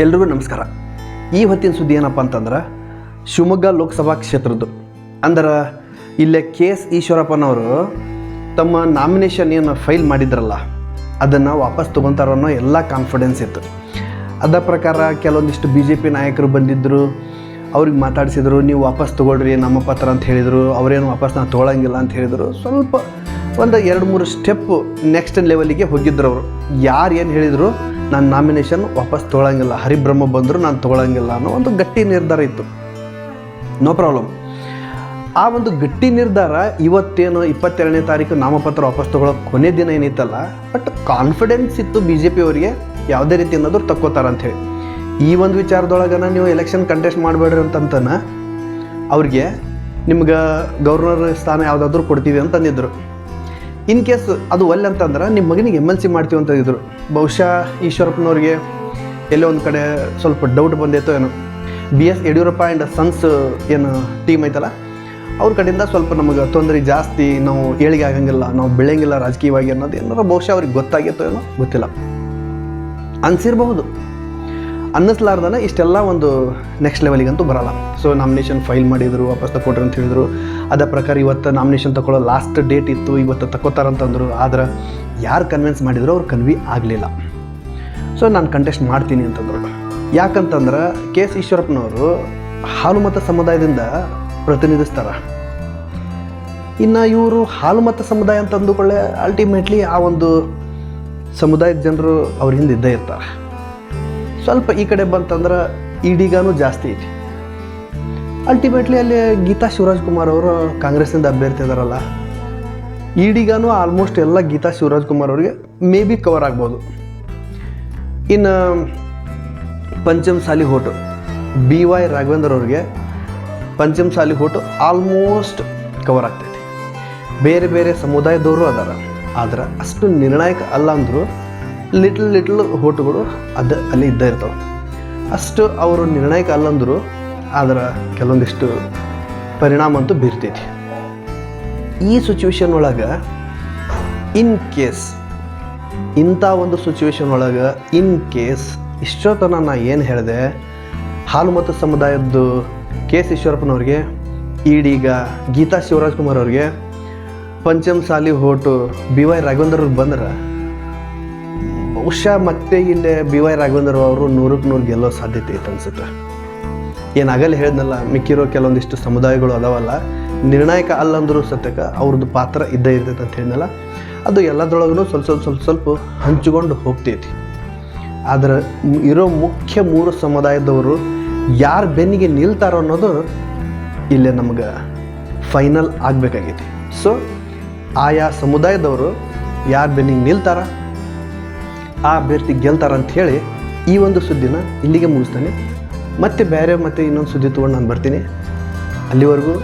ಎಲ್ರಿಗೂ ನಮಸ್ಕಾರ. ಈ ಹೊತ್ತಿನ ಸುದ್ದಿ ಏನಪ್ಪ ಅಂತಂದ್ರೆ, ಶಿವಮೊಗ್ಗ ಲೋಕಸಭಾ ಕ್ಷೇತ್ರದ್ದು. ಅಂದ್ರೆ, ಇಲ್ಲೇ ಕೆ ಎಸ್ ಈಶ್ವರಪ್ಪನವರು ತಮ್ಮ ನಾಮಿನೇಷನ್ ಏನು ಫೈಲ್ ಮಾಡಿದ್ರಲ್ಲ, ಅದನ್ನು ವಾಪಸ್ ತೊಗೊತಾರೋ ಅನ್ನೋ ಎಲ್ಲ ಕಾನ್ಫಿಡೆನ್ಸ್ ಇತ್ತು. ಅದ ಪ್ರಕಾರ ಕೆಲವೊಂದಿಷ್ಟು ಬಿ ಜೆ ಪಿ ನಾಯಕರು ಬಂದಿದ್ದರು ಅವ್ರಿಗೆ ಮಾತಾಡಿಸಿದ್ರು, ನೀವು ವಾಪಸ್ ತೊಗೊಳ್ರಿ, ನಮ್ಮ ಪತ್ರ ಅಂತ ಹೇಳಿದರು, ಅವರೇನು ವಾಪಸ್ ನಾನು ತೊಗೊಳಂಗಿಲ್ಲ ಅಂತ ಹೇಳಿದರು. ಸ್ವಲ್ಪ ಒಂದು ಎರಡು ಮೂರು ಸ್ಟೆಪ್ಪು ನೆಕ್ಸ್ಟ್ ಲೆವೆಲಿಗೆ ಹೋಗಿದ್ರು ಅವರು. ಯಾರು ಏನು ಹೇಳಿದರು ನಾನು ನಾಮಿನೇಷನ್ ವಾಪಸ್ ತೊಗೊಳಂಗಿಲ್ಲ, ಹರಿಬ್ರಹ್ಮ ಬಂದರೂ ನಾನು ತೊಗೊಳಂಗಿಲ್ಲ ಅನ್ನೋ ಒಂದು ಗಟ್ಟಿ ನಿರ್ಧಾರ ಇತ್ತು. ನೋ ಪ್ರಾಬ್ಲಮ್ ಆ ಒಂದು ಗಟ್ಟಿ ನಿರ್ಧಾರ ಇವತ್ತೇನು ಇಪ್ಪತ್ತೆರಡನೇ ತಾರೀಕು ನಾಮಪತ್ರ ವಾಪಸ್ ತೊಗೊಳೋ ಕೊನೆ ದಿನ ಏನಿತ್ತಲ್ಲ ಬಟ್ ಕಾನ್ಫಿಡೆನ್ಸ್ ಇತ್ತು ಬಿ ಜೆ ಪಿ ಅವರಿಗೆ ಯಾವುದೇ ರೀತಿ ಅನ್ನೋದ್ರು ತಕ್ಕೋತಾರ ಅಂಥೇಳಿ ಈ ಒಂದು ವಿಚಾರದೊಳಗನ ನೀವು ಎಲೆಕ್ಷನ್ ಕಂಟೆಸ್ಟ್ ಮಾಡಬೇಡ್ರಿ ಅಂತಂತನ, ಅವ್ರಿಗೆ ನಿಮ್ಗೆ ಗವರ್ನರ್ ಸ್ಥಾನ ಯಾವುದಾದ್ರೂ ಕೊಡ್ತೀವಿ ಅಂತ ಅಂದಿದ್ರು. ಇನ್ ಕೇಸ್ ಅದು ಒಲ್ಲೆ ಅಂತಂದ್ರೆ ನಿಮ್ಮ ಮಗನಿಗೆ ಎಂ ಎಲ್ ಸಿ ಮಾಡ್ತೀವಿ ಅಂತ ಇದ್ರು. ಬಹುಶಃ ಈಶ್ವರಪ್ಪನವ್ರಿಗೆ ಎಲ್ಲೋ ಒಂದು ಕಡೆ ಸ್ವಲ್ಪ ಡೌಟ್ ಬಂದಿತ್ತು ಏನೋ. B S Yediyurappa and sons ಏನು ಟೀಮ್ ಐತಲ್ಲ, ಅವ್ರ ಕಡೆಯಿಂದ ಸ್ವಲ್ಪ ನಮಗೆ ತೊಂದರೆ ಜಾಸ್ತಿ, ನಾವು ಏಳಿಗೆ ಆಗಂಗಿಲ್ಲ, ನಾವು ಬೆಳೆಯಂಗಿಲ್ಲ ರಾಜಕೀಯವಾಗಿ ಅನ್ನೋದು ಏನಾರ ಬಹುಶಃ ಅವ್ರಿಗೆ ಗೊತ್ತಾಗಿತ್ತೋ ಏನೋ ಗೊತ್ತಿಲ್ಲ. ಅನ್ಸಿರಬಹುದು. ಅನ್ನಿಸ್ಲಾರ್ದನ ಇಷ್ಟೆಲ್ಲ ಒಂದು ನೆಕ್ಸ್ಟ್ ಲೆವೆಲಿಗಂತೂ ಬರಲ್ಲ. ಸೊ ನಾಮಿನೇಷನ್ ಫೈಲ್ ಮಾಡಿದರು, ವಾಪಸ್ ತಗೊಟ್ರಿ ಅಂತ ಹೇಳಿದರು. ಅದೇ ಪ್ರಕಾರ ಇವತ್ತು ನಾಮಿನೇಷನ್ ತಗೊಳ್ಳೋ ಲಾಸ್ಟ್ ಡೇಟ್ ಇತ್ತು, ಇವತ್ತು ತಗೋತಾರಂತಂದರು ಆದ್ರೆ ಯಾರು ಕನ್ವಿನ್ಸ್ ಮಾಡಿದ್ರು ಅವ್ರು ಕನ್ವಿ ಆಗಲಿಲ್ಲ. ಸೊ ನಾನು ಕಂಟೆಸ್ಟ್ ಮಾಡ್ತೀನಿ ಅಂತಂದರು. ಯಾಕಂತಂದ್ರೆ ಕೆ ಎಸ್ ಈಶ್ವರಪ್ಪನವರು ಹಾಲುಮತ ಸಮುದಾಯದಿಂದ ಪ್ರತಿನಿಧಿಸ್ತಾರೆ. ಇನ್ನು ಇವರು ಹಾಲುಮತ ಸಮುದಾಯ ಅಂತ ಅಂದುಕೊಳ್ಳೆ ಅಲ್ಟಿಮೇಟ್ಲಿ ಆ ಒಂದು ಸಮುದಾಯದ ಜನರು ಅವ್ರ ಹಿಂದೆ ಇದ್ದೇ ಇರ್ತಾರೆ. ಸ್ವಲ್ಪ ಈ ಕಡೆ ಬಂತಂದ್ರೆ ಈಡಿಗಾನು ಜಾಸ್ತಿ ಐತಿ. ಅಲ್ಟಿಮೇಟ್ಲಿ ಅಲ್ಲಿ ಗೀತಾ ಶಿವರಾಜ್ ಕುಮಾರ್ ಅವರು ಕಾಂಗ್ರೆಸ್ನಿಂದ ಅಭ್ಯರ್ಥಿ ಇದಾರಲ್ಲ ಈಡಿಗಾನು ಆಲ್ಮೋಸ್ಟ್ ಎಲ್ಲ ಗೀತಾ ಶಿವರಾಜ್ ಕುಮಾರ್ ಅವರಿಗೆ ಮೇ ಬಿ ಕವರ್ ಆಗ್ಬೋದು. ಇನ್ನು ಪಂಚಮ್ ಸಾಲಿ ಹೋಟು ಬಿ ವೈ ರಾಘವೇಂದ್ರ ಅವ್ರಿಗೆ ಪಂಚಮ್ ಸಾಲಿ ಹೋಟು ಆಲ್ಮೋಸ್ಟ್ ಕವರ್ ಆಗ್ತೈತಿ. ಬೇರೆ ಬೇರೆ ಸಮುದಾಯದವರು ಅದಾರ, ಆದ್ರೆ ಅಷ್ಟು ನಿರ್ಣಾಯಕ ಅಲ್ಲ ಅಂದರೂ ಲಿಟ್ಲ್ ಲಿಟ್ಲ್ ಹೋಟುಗಳು ಅದು ಅಲ್ಲಿ ಇದ್ದೇ ಇರ್ತಾವೆ. ಅಷ್ಟು ಅವರು ನಿರ್ಣಯಕ್ಕೆ ಅಲ್ಲಂದರು ಆದ್ರೆ ಕೆಲವೊಂದಿಷ್ಟು ಪರಿಣಾಮ ಅಂತೂ ಬೀರ್ತೈತಿ. ಈ ಸಿಚುವೇಶನ್ ಒಳಗೆ ಇನ್ ಕೇಸ್ ಇಂಥ ಒಂದು ಸಿಚುವೇಶನ್ ಒಳಗೆ ಇನ್ ಕೇಸ್ ಇಷ್ಟೊತ್ತನ ನಾ ಏನು ಹೇಳಿದೆ, ಹಾಲು ಮತ್ತು ಸಮುದಾಯದ್ದು ಕೆ ಎಸ್ ಈಶ್ವರಪ್ಪನವ್ರಿಗೆ ಈಡೀಗ ಗೀತಾ ಶಿವರಾಜ್ ಕುಮಾರ್ ಅವ್ರಿಗೆ ಪಂಚಮ್ ಸಾಲಿ ಹೋಟು ಬಿ ವೈ ರಾಘವೇಂದ್ರ ಅವ್ರಿಗೆ ಬಂದ್ರೆ ಬಹುಶಃ ಮತ್ತೆ ಇಲ್ಲಿ ಬಿ ವೈ ರಾಘವೇಂದ್ರ ಅವರು ನೂರಕ್ಕೆ ನೂರು ಗೆಲ್ಲೋ ಸಾಧ್ಯತೆ ಐತೆ ಅನ್ಸುತ್ತೆ. ಏನಾಗಲ್ಲ ಹೇಳಿದ್ನಲ್ಲ, ಮಿಕ್ಕಿರೋ ಕೆಲವೊಂದಿಷ್ಟು ಸಮುದಾಯಗಳು ಅದಾವಲ್ಲ, ನಿರ್ಣಾಯಕ ಅಲ್ಲಂದರೂ ಸತ್ಯಕ ಅವ್ರದ್ದು ಪಾತ್ರ ಇದ್ದೇ ಇರ್ತೈತೆ ಅಂತ ಹೇಳಿದ್ನಲ್ಲ, ಅದು ಎಲ್ಲದರೊಳಗೂ ಸ್ವಲ್ಪ ಸ್ವಲ್ಪ ಸ್ವಲ್ಪ ಸ್ವಲ್ಪ ಹಂಚಿಕೊಂಡು ಹೋಗ್ತೈತಿ. ಆದರೆ ಇರೋ ಮುಖ್ಯ ಮೂರು ಸಮುದಾಯದವರು ಯಾರು ಬೆನ್ನಿಗೆ ನಿಲ್ತಾರೋ ಅನ್ನೋದು ಇಲ್ಲೇ ನಮ್ಗೆ ಫೈನಲ್ ಆಗಬೇಕಾಗೈತಿ. ಸೊ ಆಯಾ ಸಮುದಾಯದವರು ಯಾರು ಬೆನ್ನಿಗೆ ನಿಲ್ತಾರ? ಆ ಅಭ್ಯರ್ಥಿ ಗೆಲ್ತಾರಂತ ಹೇಳಿ ಈ ಒಂದು ಸುದ್ದಿನ ಇಲ್ಲಿಗೆ ಮುಗಿಸ್ತಾನೆ. ಮತ್ತೆ ಬೇರೆ ಮತ್ತೆ ಇನ್ನೊಂದು ಸುದ್ದಿ ತೊಗೊಂಡು ನಾನು ಬರ್ತೀನಿ. ಅಲ್ಲಿವರೆಗೂ